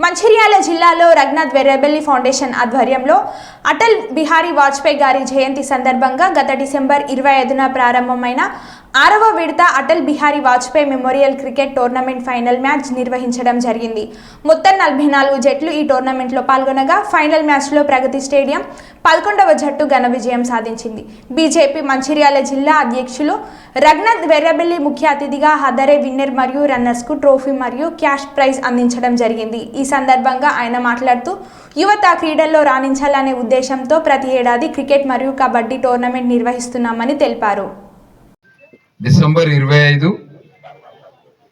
మంచిర్యాల జిల్లాలో రఘునాథ్ వెర్రబెల్లి ఫౌండేషన్ ఆధ్వర్యంలో అటల్ బిహారీ వాజ్పేయి గారి జయంతి సందర్భంగా గత డిసెంబర్ ఇరవై ఐదున ప్రారంభమైన ఆరవ విడత Atal Bihari Vajpayee memorial cricket tournament final match నిర్వహించడం జరిగింది. మొత్తం నలభై నాలుగు జట్లు ఈ టోర్నమెంట్లో పాల్గొనగా ఫైనల్ మ్యాచ్లో ప్రగతి స్టేడియం పదకొండవ జట్టు ఘన విజయం సాధించింది. బీజేపీ మంచిర్యాల జిల్లా అధ్యక్షులు రఘునాథ్ వెర్రబెల్లి ముఖ్య అతిథిగా హదరే విన్నర్ మరియు రన్నర్స్కు ట్రోఫీ మరియు క్యాష్ ప్రైజ్ అందించడం జరిగింది. ఈ సందర్భంగా ఆయన మాట్లాడుతూ యువత క్రీడల్లో రాణించాలనే ఉద్దేశంతో ప్రతి ఏడాది క్రికెట్ మరియు కబడ్డీ టోర్నమెంట్ నిర్వహిస్తున్నామని తెలిపారు. డిసెంబర్ ఇరవై ఐదు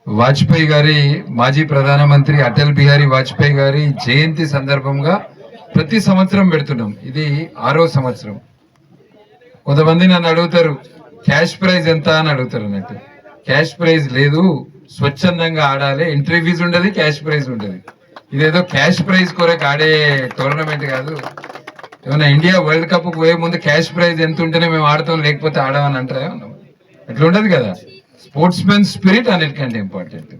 వాజ్పేయి గారి మాజీ ప్రధానమంత్రి అటల్ బిహారీ వాజ్పేయి గారి జయంతి సందర్భంగా ప్రతి సంవత్సరం పెడుతున్నాం. ఇది ఆరో సంవత్సరం. కొంతమంది నన్ను అడుగుతారు క్యాష్ ప్రైజ్ ఎంత? అని అడుగుతారు అన్నట్టు క్యాష్ ప్రైజ్ లేదు స్వచ్ఛందంగా ఆడాలి ఎంట్రీ ఫీజు ఉండదు క్యాష్ ప్రైజ్ ఉండదు. ఇదేదో క్యాష్ ప్రైజ్ కొరకు ఆడే టోర్నమెంట్ కాదు. ఏమన్నా ఇండియా వరల్డ్ కప్కి పోయే ముందు క్యాష్ ప్రైజ్ ఎంత ఉంటేనే మేము ఆడతాం లేకపోతే ఆడమని అంటారా ఏమన్నా? అట్లా ఉండదు కదా. స్పోర్ట్స్ మెన్ స్పిరిట్ అన్నిటికంటే ఇంపార్టెంట్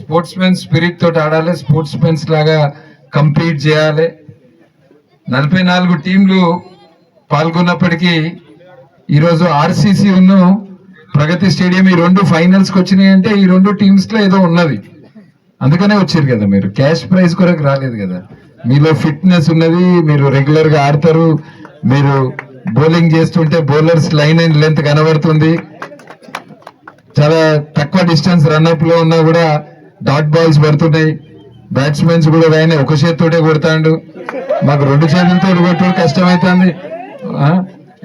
స్పోర్ట్స్ మెన్ స్పిరిట్ తోటి ఆడాలి స్పోర్ట్స్ మెన్స్ లాగా కంపీట్ చేయాలి. నలభై నాలుగు టీంలు పాల్గొన్నప్పటికీ ఈరోజు ఆర్సీసీ ఉన్న ప్రగతి స్టేడియం ఈ రెండు ఫైనల్స్కి వచ్చినాయి అంటే ఈ రెండు టీమ్స్లో ఏదో ఉన్నది. అందుకనే వచ్చారు కదా మీరు. క్యాష్ ప్రైజ్ కొరకు రాలేదు కదా. మీలో ఫిట్నెస్ ఉన్నది మీరు రెగ్యులర్గా ఆడతారు మీరు బౌలింగ్ చేస్తుంటే బౌలర్స్ లైన్ అండ్ లెంత్ కనబడుతుంది. చాలా తక్కువ డిస్టెన్స్ రన్అప్లో ఉన్నా కూడా డాట్ బాల్స్ పడుతున్నాయి. బ్యాట్స్మెన్స్ కూడా ఆయన ఒక చేతితోటే కొడతాడు. మాకు రెండు చేతులతో కొట్టడం కష్టమవుతుంది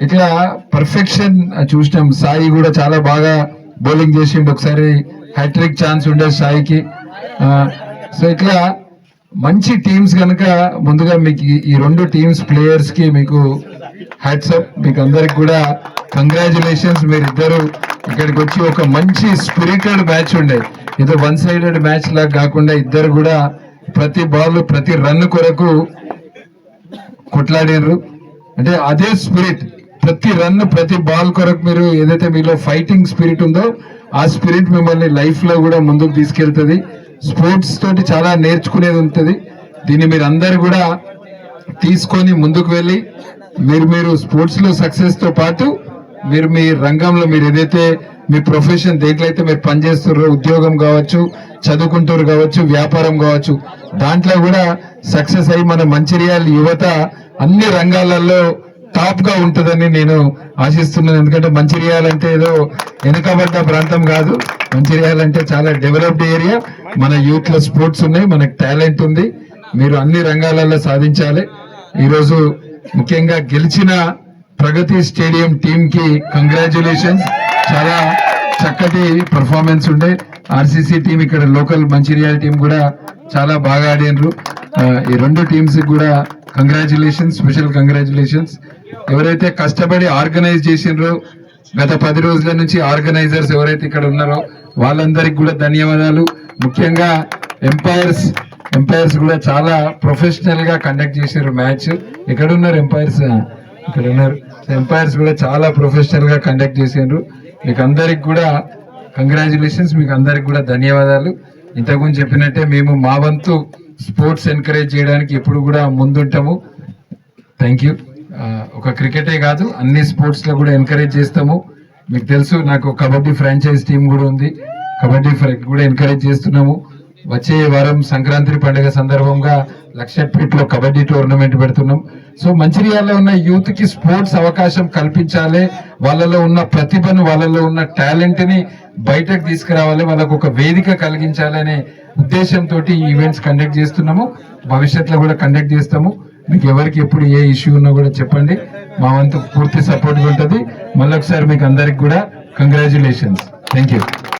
ఇట్లా పర్ఫెక్షన్ చూసినాం. సాయి కూడా చాలా బాగా బౌలింగ్ చేసిండు. ఒకసారి హ్యాట్రిక్ ఛాన్స్ ఉండేది సాయికి. సో ఇట్లా మంచి టీమ్స్ కనుక ముందుగా మీకు ఈ- రెండు టీమ్స్ ప్లేయర్స్కి మీకు హ్యాట్సప్ మీకు అందరికి కూడా కంగ్రాచులేషన్స్ మీరిద్దరు. ఇక్కడికి వచ్చి ఒక మంచి స్పిరిటెడ్ మ్యాచ్ ఉండే. ఏదో వన్ సైడెడ్ మ్యాచ్ లాగా కాకుండా ఇద్దరు కూడా ప్రతి బాల్ ప్రతి రన్ కొరకు కొట్లాడారు అంటే అదే స్పిరిట్ ప్రతి రన్ ప్రతి బాల్ కొరకు మీరు ఏదైతే మీలో ఫైటింగ్ స్పిరిట్ ఉందో ఆ స్పిరిట్ మిమ్మల్ని లైఫ్లో కూడా ముందుకు తీసుకెళ్తుంది. స్పోర్ట్స్ తోటి చాలా నేర్చుకునేది ఉంటుంది. దీన్ని మీరు అందరు కూడా తీసుకొని ముందుకు వెళ్ళి మీరు మీరు స్పోర్ట్స్లో సక్సెస్తో పాటు మీరు మీ రంగంలో మీరు ఏదైతే మీ ప్రొఫెషన్ దేంట్లయితే మీరు పనిచేస్తున్నారో ఉద్యోగం కావచ్చు చదువుకుంటారు కావచ్చు వ్యాపారం కావచ్చు దాంట్లో కూడా సక్సెస్ అయ్యి మన మంచిర్యాల యువత అన్ని రంగాలలో టాప్గా ఉంటుందని నేను ఆశిస్తున్నాను. ఎందుకంటే మంచిర్యాల అంటే ఏదో వెనుకబడ్డ ప్రాంతం కాదు. మంచిర్యాల అంటే చాలా డెవలప్డ్ ఏరియా మన యూత్లో స్పోర్ట్స్ ఉన్నాయి మనకు టాలెంట్ ఉంది. మీరు అన్ని రంగాలలో సాధించాలి. ఈరోజు ముఖ్యంగా గెలిచిన ప్రగతి స్టేడియం టీమ్కి కంగ్రాచులేషన్స్. చాలా చక్కటి పర్ఫార్మెన్స్ ఉండే. ఆర్సీసీ టీం ఇక్కడ లోకల్ మంచిర్యాల టీం కూడా చాలా బాగా ఆడినరు ఈ రెండు టీమ్స్ కూడా కంగ్రాచులేషన్స్ స్పెషల్ కంగ్రాచులేషన్స్ ఎవరైతే కష్టపడి ఆర్గనైజ్ చేసిండ్రో గత పది రోజుల నుంచి ఆర్గనైజర్స్ ఎవరైతే ఇక్కడ ఉన్నారో వాళ్ళందరికి కూడా ధన్యవాదాలు. ముఖ్యంగా ఎంపైర్స్ ఎంపైర్స్ కూడా చాలా ప్రొఫెషనల్గా కండక్ట్ చేశారు మ్యాచ్. ఇక్కడ ఉన్నారు ఎంపైర్స్ ఇక్కడ ఉన్నారు ఎంపైర్స్ కూడా చాలా ప్రొఫెషనల్గా కండక్ట్ చేసిండ్రు. మీకు అందరికి కూడా కంగ్రాచులేషన్స్ మీకు అందరికి కూడా ధన్యవాదాలు. ఇంతకుముందు చెప్పినట్టే మేము మా వంతు స్పోర్ట్స్ ఎంకరేజ్ చేయడానికి ఎప్పుడు కూడా ముందుంటాము. థ్యాంక్ యూ ఒక క్రికెటే కాదు అన్ని స్పోర్ట్స్లో కూడా ఎంకరేజ్ చేస్తాము. మీకు తెలుసు నాకు కబడ్డీ ఫ్రాంచైజ్ టీం కూడా ఉంది. కబడ్డీ కూడా ఎంకరేజ్ చేస్తున్నాము. వచ్చే వారం సంక్రాంతి పండుగ సందర్భంగా లక్షపేటలో కబడ్డీ టోర్నమెంట్ పెడుతున్నాం. సో మంచిర్యాలలో ఉన్న యూత్కి స్పోర్ట్స్ అవకాశం కల్పించాలి. వాళ్ళలో ఉన్న ప్రతిభను వాళ్ళలో ఉన్న టాలెంట్ని బయటకు తీసుకురావాలి. వాళ్ళకు ఒక వేదిక కలిగించాలనే ఉద్దేశంతో ఈవెంట్స్ కండక్ట్ చేస్తున్నాము. భవిష్యత్తులో కూడా కండక్ట్ చేస్తాము. మీకు ఎవరికి ఎప్పుడు ఏ ఇష్యూ ఉన్నా కూడా చెప్పండి. మా వంతు పూర్తి సపోర్ట్ ఉంటుంది. మళ్ళొకసారి మీకు అందరికి కూడా కంగ్రాచులేషన్స్. Thank you